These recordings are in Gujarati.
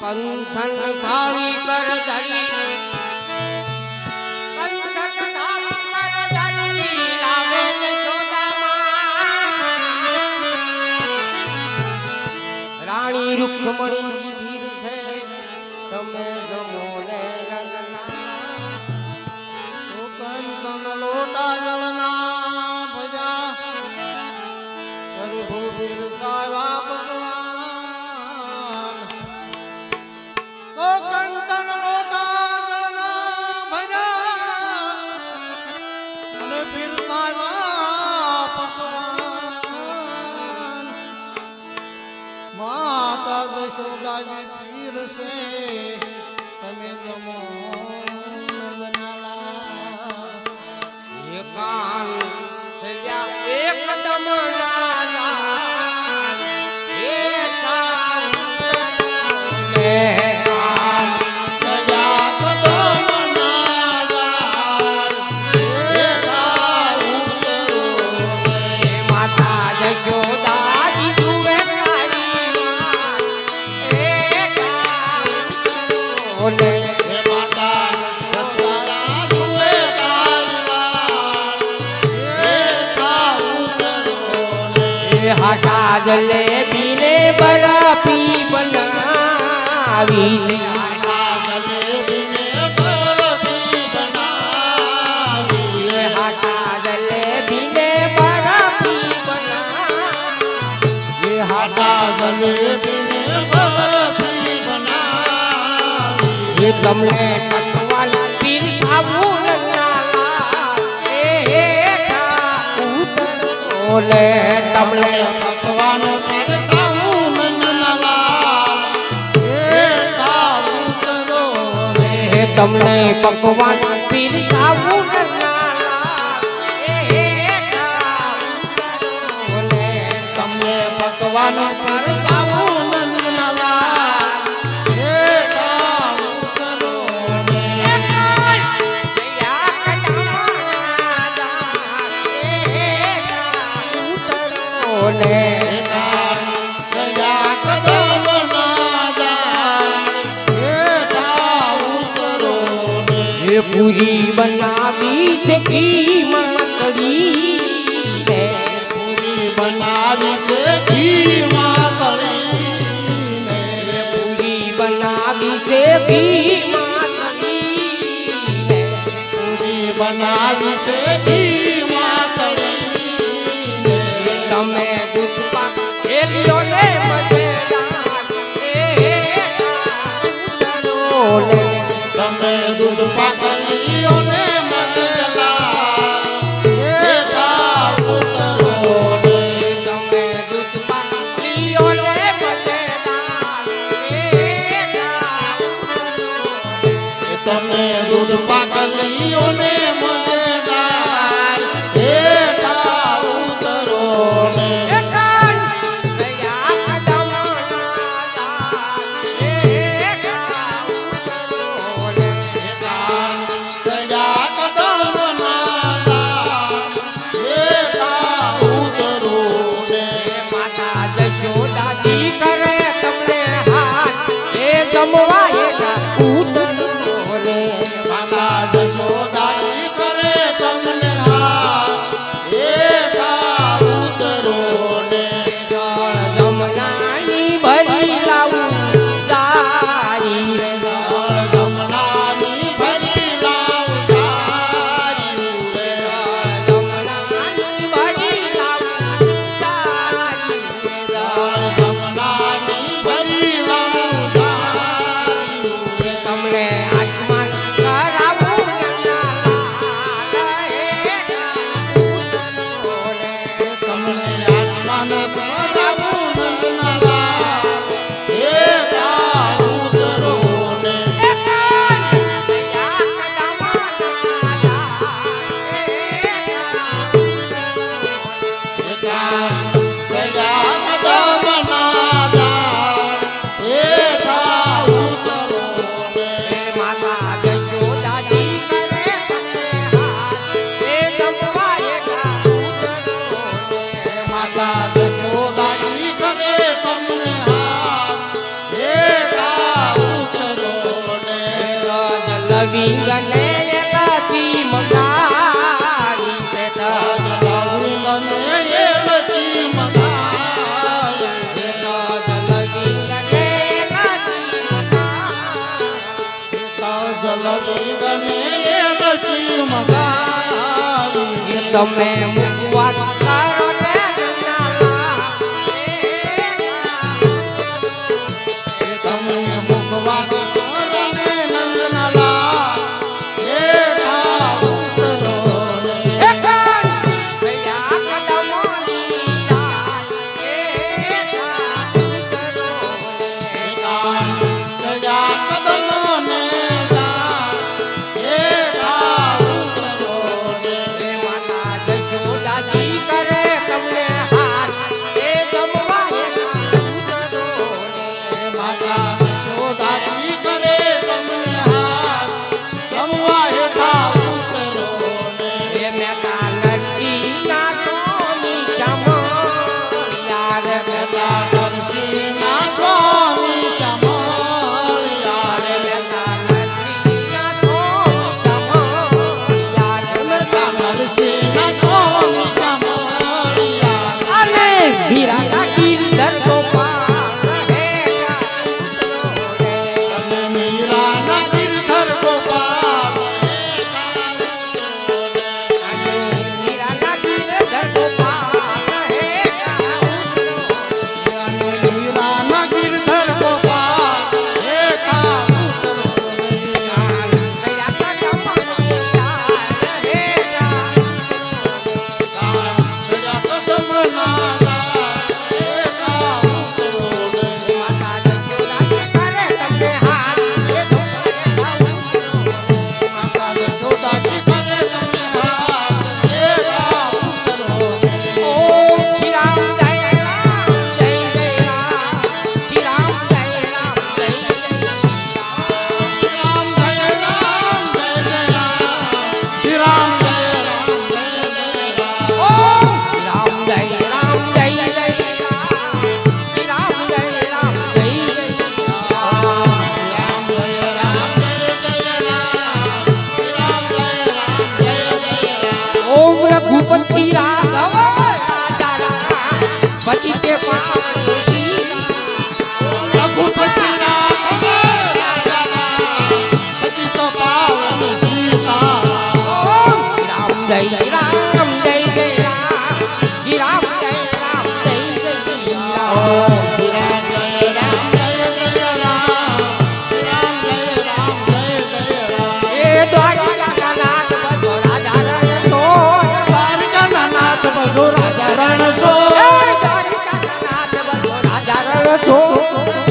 કંસન થાળી કર ધરી. રાણી રૂક્ષ્મણી ધીર છે. તમે જમો લોટા જળના માતા દશોદાજી પીરસે. તમે જમો નંદનાલા. એકાંત સજા જલેબી ને બરફી બનાવી. તમને હાટા પીર ને નાલા એ ઉતરો લે તમને ભગવાન તમને પકવાન પીરસાવું તમને ભગવાન પૂરી બનાવી છે છે પૂરી બનાવી છે રે પૂરી બનાવી છે ઘીમાં પૂરી બનાવી છે તમે પછી તે રઘુપતિ રામ પછી તો પાવન સીતા 走，走，走。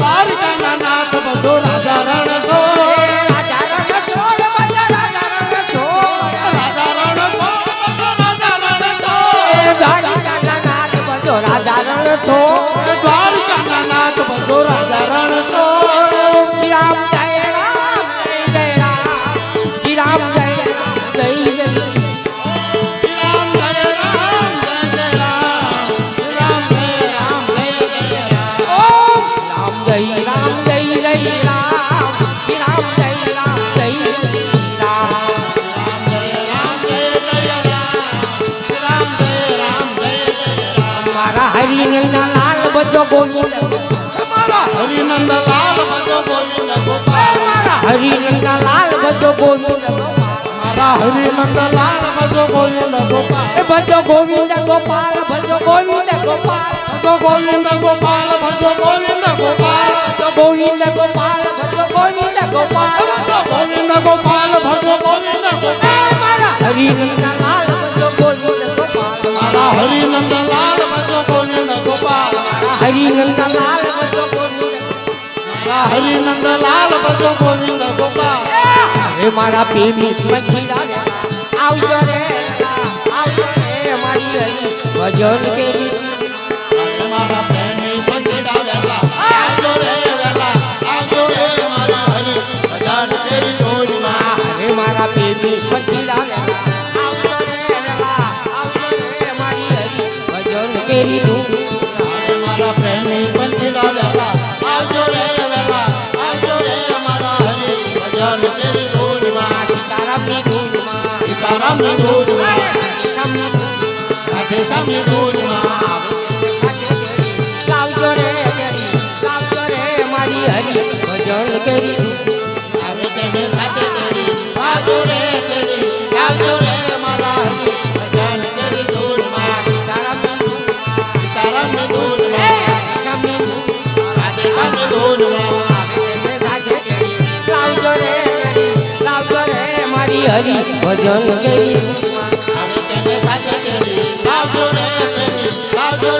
હરિના લાલ બજો ગોવિંદ હરિનંદ લાલ બજો ગોવિંદ હરિનંદ લાલ હરિનંદ લાલ હરિનંદલાલ ભજો ગોવિંદ ગોવિંદ ગોપાલ હે મારા પ્રેમી મખીડા આવજો રે હે મારા પ્રેમી મખીડા વેલા આવજો રે આવજો રે મારા હરી ભજન કેરી મારા પ્રેમી મખીડા વેલા, આવજો રે, વેલા, આવજો રે મારી હરી ભજન કેરી સામે ધોધમાં સાથે સામે ધોધમાં આવજો રે આવજો રે મારી હરી ભજન કરી આવે તમે સાથે કરી આવજો રે કરી આવજો રે મારા હરી ભજન કરી ધોધમાં તારા તારા ધોધમાં સાથે સામે ધોધમાં મારી હરી ભજન કરી. આવજો રે આવજો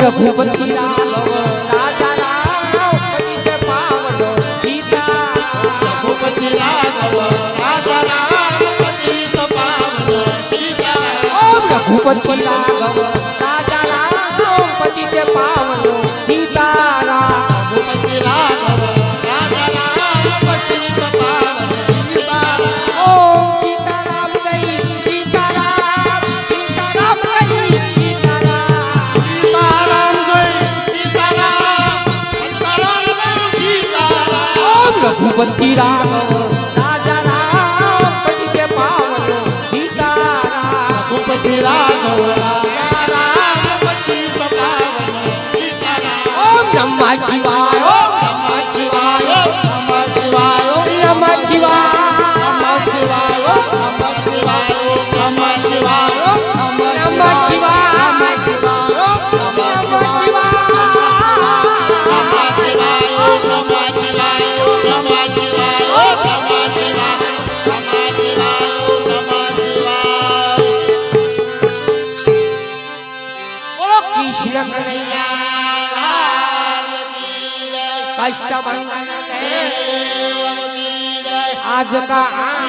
રઘુપતિ ભૂપતિ રાઘવ રાજા રામ પતિ પાવનો સીતા ભગવતી રાઘવ રાજા રામ પતિ કે પાવન સીતા ભગવતી રાઘવ રાજા રામ પતિ પાવન સીતા રામ બ્રહ્મા ભગવાન. આજ કા